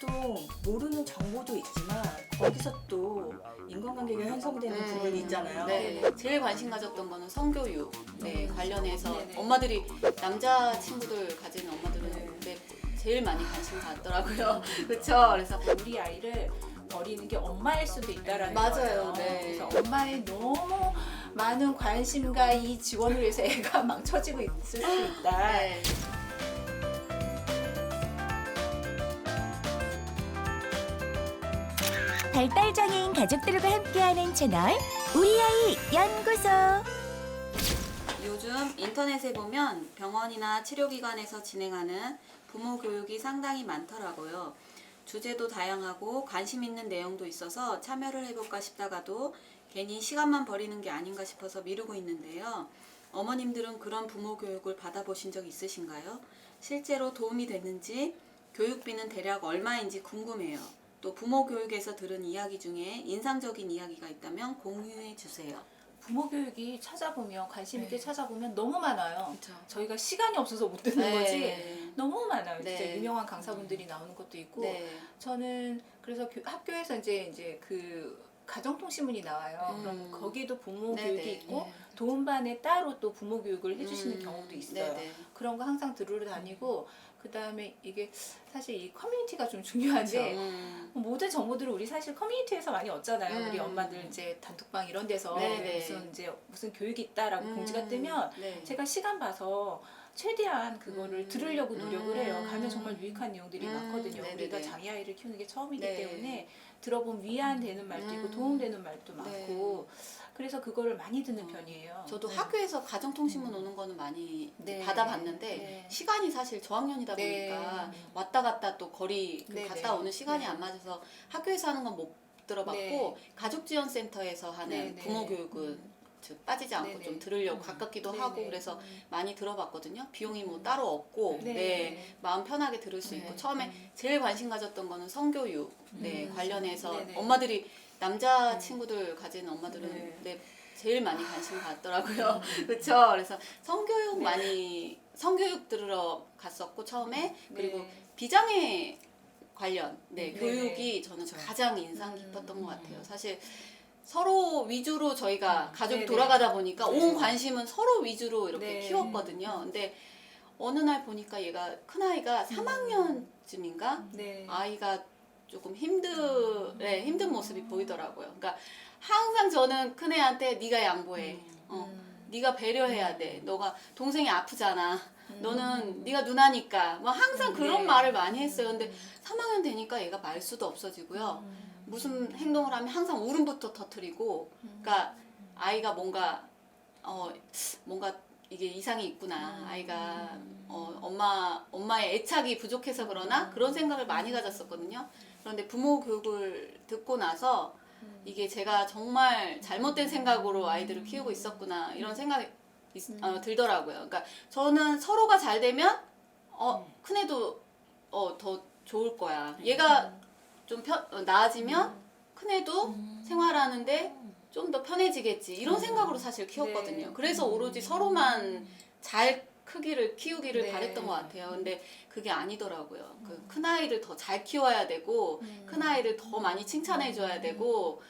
또 모르는 정보도 있지만 거기서 또 인간관계가 형성되는 음, 부분이 있잖아요. 네. 제일 관심 가졌던 거는 성교육 네, 관련해서 네네. 엄마들이 남자 친구들 가지는 엄마들은 네. 네, 제일 많이 관심 갖더라고요. 그렇죠. 그래서 우리 아이를 버리는 게 엄마일 수도 있다라는 맞아요. 거예요. 네. 그래서 엄마의 너무 많은 관심과 이 지원을 위해서 애가 망쳐지고 있을 수 있다. 네. 발달장애인 가족들과 함께하는 채널 우리 아이 연구소 요즘 인터넷에 보면 병원이나 치료기관에서 진행하는 부모 교육이 상당히 많더라고요. 주제도 다양하고 관심 있는 내용도 있어서 참여를 해볼까 싶다가도 괜히 시간만 버리는 게 아닌가 싶어서 미루고 있는데요. 어머님들은 그런 부모 교육을 받아보신 적 있으신가요? 실제로 도움이 됐는지, 교육비는 대략 얼마인지 궁금해요. 또 부모 교육에서 들은 이야기 중에 인상적인 이야기가 있다면 공유해 주세요. 부모 교육이 찾아보면 관심 있게 네. 찾아보면 너무 많아요. 그렇죠. 저희가 시간이 없어서 못 듣는 거지. 너무 많아요. 진짜 네. 유명한 강사분들이 나오는 것도 있고 네. 저는 그래서 교- 학교에서 이제 이제 그 가정통신문이 나와요. 음. 그럼 거기에도 부모 네네. 교육이 있고 네. 도움반에 따로 또 부모 교육을 해주시는 음, 경우도 있어요. 네네. 그런 거 항상 들으러 다니고 그 다음에 이게 사실 이 커뮤니티가 좀 중요한데 음, 모든 정보들을 우리 사실 커뮤니티에서 많이 얻잖아요. 음. 우리 엄마들 이제 단톡방 이런 데서 네네. 무슨 이제 무슨 교육이 있다라고 음, 공지가 뜨면 네. 제가 시간 봐서 최대한 그거를 음. 들으려고 노력을 음. 해요. 가면 정말 유익한 내용들이 음. 많거든요. 네네네. 우리가 장애 아이를 키우는 게 처음이기 네. 때문에 들어본 위안되는 말도 있고 음. 도움되는 말도 네. 많고 그래서 그거를 많이 듣는 어, 편이에요. 저도 네. 학교에서 가정통신문 오는 거는 많이 네. 받아봤는데 네. 시간이 사실 저학년이다 네. 보니까 왔다 갔다 또 거리 그 네네. 갔다 오는 시간이 네. 안 맞아서 학교에서 하는 건 못 들어봤고 네. 가족지원센터에서 하는 네네. 부모 교육은 즉 빠지지 않고 네네. 좀 들으려고 음. 가깝기도 네네. 하고 그래서 많이 들어봤거든요. 비용이 뭐 따로 없고 네. 네. 마음 편하게 들을 수 있고 네. 처음에 제일 관심 가졌던 거는 성교육 네, 음. 관련해서 네네. 엄마들이 남자 네. 친구들 가지는 엄마들은 네. 네, 제일 많이 관심 갖더라고요. 그렇죠. 그래서 성교육 네. 많이 성교육 들으러 갔었고 처음에 그리고 네. 비장애 관련 네, 네. 교육이 저는. 가장 인상 깊었던 음. 것 같아요. 사실 서로 위주로 저희가 가족이 네네. 돌아가다 보니까 네. 온 관심은 서로 위주로 이렇게 네. 키웠거든요. 근데 어느 날 보니까 얘가 큰 아이가 3학년쯤인가 네. 아이가 조금 힘든 네, 힘든 모습이 보이더라고요. 그러니까 항상 저는 큰 애한테 네가 양보해. 어, 음. 네가 배려해야 돼. 너가 동생이 아프잖아. 음. 너는 네가 누나니까. 뭐 항상 그런 네. 말을 많이 했어요. 근데 3학년 되니까 얘가 말수도 없어지고요. 음. 무슨 행동을 하면 항상 울음부터 터트리고 그러니까 아이가 뭔가 어 뭔가 이게 이상이 있구나. 음. 아이가 어 엄마 엄마의 애착이 부족해서 그러나 그런 생각을 많이 가졌었거든요. 그런데 부모 교육을 듣고 나서 음. 이게 제가 정말 잘못된 생각으로 아이들을 키우고 있었구나 이런 생각이 있- 어, 들더라고요. 그러니까 저는 서로가 잘 되면 어 큰애도 어 더 좋을 거야. 얘가 좀 편, 어, 나아지면 큰애도 생활하는데 좀 더 편해지겠지 이런 생각으로 사실 키웠거든요. 네. 그래서 오로지 서로만 잘 크기를 키우기를 네. 바랬던 것 같아요. 근데 그게 아니더라고요. 그 큰 아이를 더 잘 키워야 되고 음. 큰 아이를 더 많이 칭찬해 줘야 되고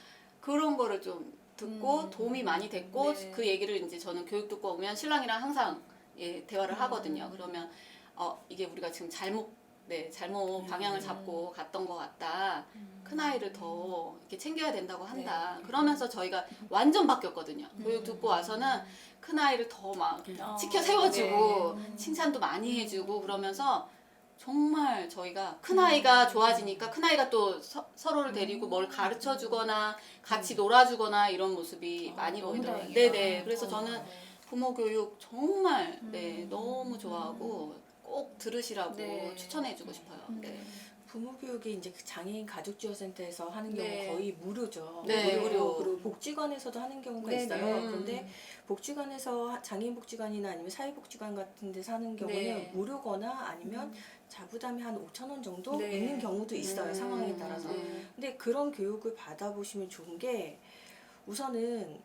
그런 거를 좀 듣고 음. 도움이 많이 됐고 네. 그 얘기를 이제 저는 교육 듣고 오면 신랑이랑 항상 예, 대화를 음. 하거든요. 그러면 어 이게 우리가 지금 잘못 네 잘못 음. 방향을 잡고 갔던 것 같다. 큰 아이를 더 이렇게 챙겨야 된다고 한다. 네. 그러면서 저희가 완전 바뀌었거든요. 교육 듣고 와서는 큰 아이를 더 막 어, 지켜 세워주고 네. 칭찬도 많이 해주고 그러면서 정말 저희가 큰 아이가 좋아지니까 큰 아이가 또 서, 서로를 데리고 뭘 가르쳐 주거나 같이 놀아주거나 이런 모습이 어, 많이 너무 보이더라고요. 다행이다. 네네. 그래서 어, 저는 네. 부모 교육 정말 네 음. 너무 좋아하고 꼭 들으시라고 네. 추천해주고 싶어요. 음. 네. 부모 교육이 이제 그 장애인 가족 지원센터에서 하는 경우 네. 거의 무료죠. 네, 무료. 그리고 복지관에서도 하는 경우가 네, 있어요. 네. 그런데 복지관에서 하- 장애인 복지관이나 아니면 사회복지관 같은 데서 하는 경우는 네. 무료거나 아니면 자부담이 한 5천 원 정도 네. 있는 경우도 있어요. 음. 상황에 따라서. 네. 근데 그런 교육을 받아보시면 좋은 게 우선은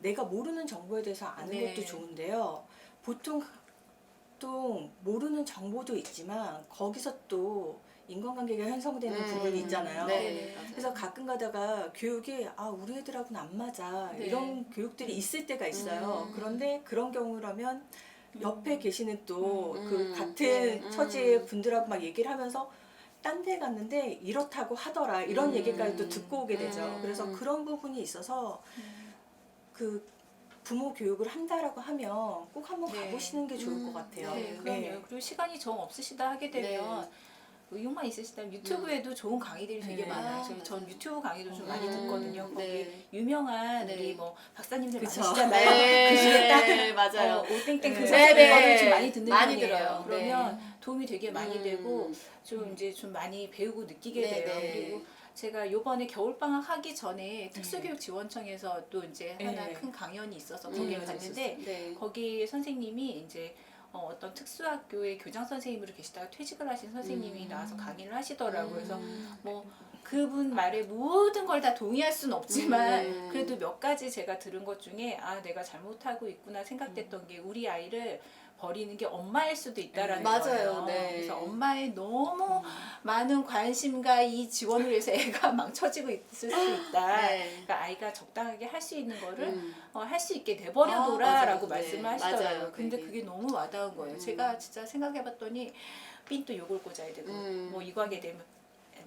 내가 모르는 정보에 대해서 아는 네. 것도 좋은데요. 보통 보통 모르는 정보도 있지만 거기서 또 인간관계가 형성되는 음, 부분이 있잖아요. 네. 그래서 가끔 가다가 교육이 아 우리 애들하고는 안 맞아 네. 이런 교육들이 있을 때가 있어요. 음. 그런데 그런 경우라면 옆에 계시는 또 음, 그 음, 같은 네, 처지의 음. 분들하고 막 얘기를 하면서 딴 데 갔는데 이렇다고 하더라 이런 음. 얘기까지 또 듣고 오게 되죠. 음. 그래서 그런 부분이 있어서 그 부모 교육을 한다라고 하면 꼭 한번 네. 가보시는 게 좋을 음. 것 같아요. 네, 그럼요. 네. 그리고 시간이 정 없으시다 하게 되면 의욕만 있으시다면 유튜브에도 좋은 강의들이 되게 네. 많아요. 아, 그래서 전. 유튜브 강의도 좀 음, 많이 듣거든요. 거기 네. 유명한 네. 우리 뭐 박사님들 그쵸. 많으시잖아요. 네, 그 중에 딱 네, 맞아요. 어, 오땡땡 그 네. 선생님 네, 네. 좀 많이 듣는 많이 편이에요. 들어요. 그러면 네. 도움이 되게 많이 음. 되고 좀 이제 좀 많이 배우고 느끼게 네, 돼요. 네. 그리고 제가 요번에 겨울방학 하기 전에 특수교육지원청에서 또 이제 하나 네. 큰 강연이 있어서 음, 거기에 음, 갔는데 네. 거기 선생님이 이제 어, 어떤 특수학교의 교장 선생님으로 계시다가 퇴직을 하신 선생님이 음. 나와서 강의를 하시더라고요. 그래서 음. 뭐 그분 말에 모든 걸 다 동의할 수는 없지만 음. 그래도 몇 가지 제가 들은 것 중에 아 내가 잘못하고 있구나 생각됐던 게 우리 아이를 버리는 게 엄마일 수도 있다라는 음, 맞아요. 거예요. 네. 그래서 엄마의 너무 많은 관심과 이 지원을 위해서 애가 망쳐지고 있을 수 있다. 네. 그러니까 아이가 적당하게 할 수 있는 거를 음. 어, 할수 있게 아, 내버려둬라라고 맞아요. 말씀을 네, 하시더라고요. 맞아요. 근데 그게. 그게 너무 와닿은 거예요. 음. 제가 진짜 생각해봤더니 삔또 요걸 꽂아야 되고 음. 뭐 이거 하게 되면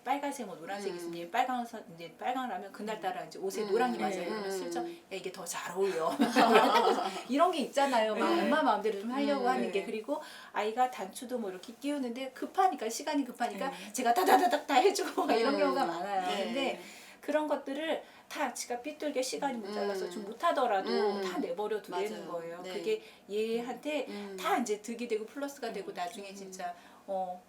빨간색 뭐 노란색 음. 있으면 빨강 선 이제 빨강라면 그날따라 이제 옷에 음. 노랑이 맞아요. 네. 그러면 음. 슬쩍 야 이게 더 잘 어울려. 이런 게 있잖아요. 막 네. 엄마 마음대로 좀 하려고 음. 하는 게 네. 그리고 아이가 단추도 뭐 이렇게 끼우는데 급하니까 시간이 급하니까 네. 제가 다다다닥 다 해주고 막 이런 음. 경우가 많아요. 네. 근데 그런 것들을 다 지가 삐뚤게 시간이 모자라서 음. 좀 못하더라도 음. 다 내버려 두는 맞아요. 거예요. 네. 그게 얘한테 음. 다 이제 득이 되고 플러스가 되고 음. 나중에 진짜 어.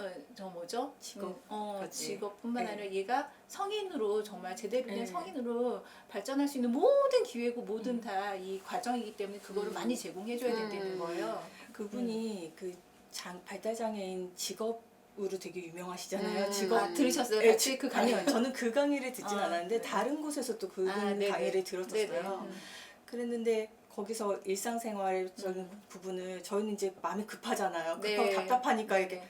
어, 저 뭐죠? 직업. 어, 그치. 직업뿐만 네. 아니라 얘가 성인으로 정말 제대로 된 네. 성인으로 발전할 수 있는 모든 기회고 모든 다이 과정이기 때문에 그거를 음. 많이 제공해줘야 된다는 음. 거예요. 그분이 그 장, 발달장애인 직업 으로 되게 유명하시잖아요. 음. 직업 아, 들으셨어요? 네, 같이 그 아니요, 강연? 저는 그 강의를 듣진 아, 않았는데 네. 다른 곳에서 또 그분 아, 네네. 강의를 들었었어요. 네네. 음. 그랬는데 거기서 일상생활적인 부분을 저희는 이제 마음이 급하잖아요. 급하고 네. 답답하니까 이렇게 네.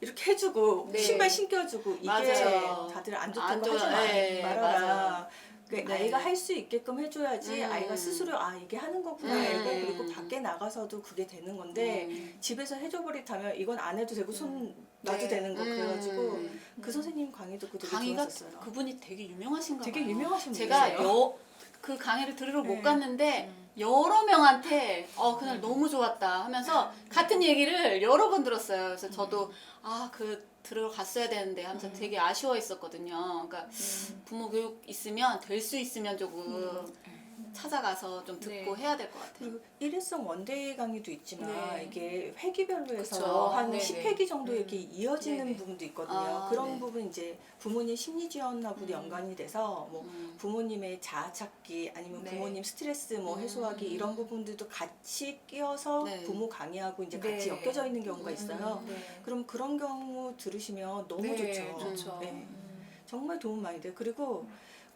이렇게 해주고 네. 신발 신겨주고 이게 맞아요. 다들 안안 좋다고 하지 좋아. 마, 네, 말아라. 맞아요. 그 네. 아이가 할 수 있게끔 해줘야지 음. 아이가 스스로 아 이게 하는 거구나 음. 알고 그리고 밖에 나가서도 그게 되는 건데 음. 집에서 해줘버리다면 이건 안 해도 되고 손 놔도 네. 되는 거 그래가지고 음. 그 선생님 강의도 그 되게 강의가 좋았었어요. 그분이 되게 유명하신가 되게 봐요. 유명하신 제가 분이세요. 여, 그 강의를 들으러 못 네. 갔는데 음. 여러 명한테 어 그날 너무 좋았다 하면서 같은 얘기를 여러 번 들었어요. 그래서 저도 아 그 들으러 갔어야 되는데 하면서 음. 되게 아쉬워했었거든요. 그러니까 음. 부모 교육 있으면 될 수 있으면 조금 찾아가서 좀 듣고 네. 해야 될 것 같아요. 그리고 일회성 원데이 강의도 있지만 네. 이게 회기별로 해서. 한 네네. 10회기 정도 음. 이렇게 이어지는 네네. 부분도 있거든요. 아, 그런 네. 부분 이제 부모님 심리 지원하고도 음. 연관이 돼서 뭐 음. 부모님의 자아 찾기 아니면 네. 부모님 스트레스 뭐 음. 해소하기 이런 부분들도 같이 끼어서 네. 부모 강의하고 이제 같이 네. 엮여져 있는 경우가 있어요. 네. 그럼 그런 경우 들으시면 너무 네, 좋죠. 좋죠. 네. 음. 정말 도움 많이 돼요. 그리고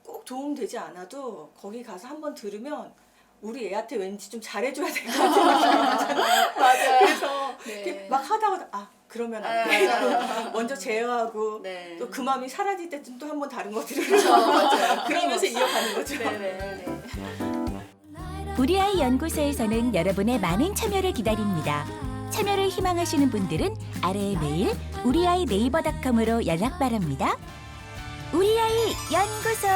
꼭 도움 되지 않아도 거기 가서 한번 들으면 우리 애한테 왠지 좀 잘해줘야 될 것 같은 맞아요. 그래서 네. 이렇게 막 하다가 아 그러면 안 네, 돼. 맞아요. 먼저 제어하고 네. 또 그 마음이 사라질 때쯤 또 한 번 다른 거 들으면 맞아요. 그러면서 이어가는 거죠. 네네. 우리 아이 연구소에서는 여러분의 많은 참여를 기다립니다. 참여를 희망하시는 분들은 아래의 메일 우리 아이 네이버닷컴으로 연락 바랍니다. 우리 아이 연구소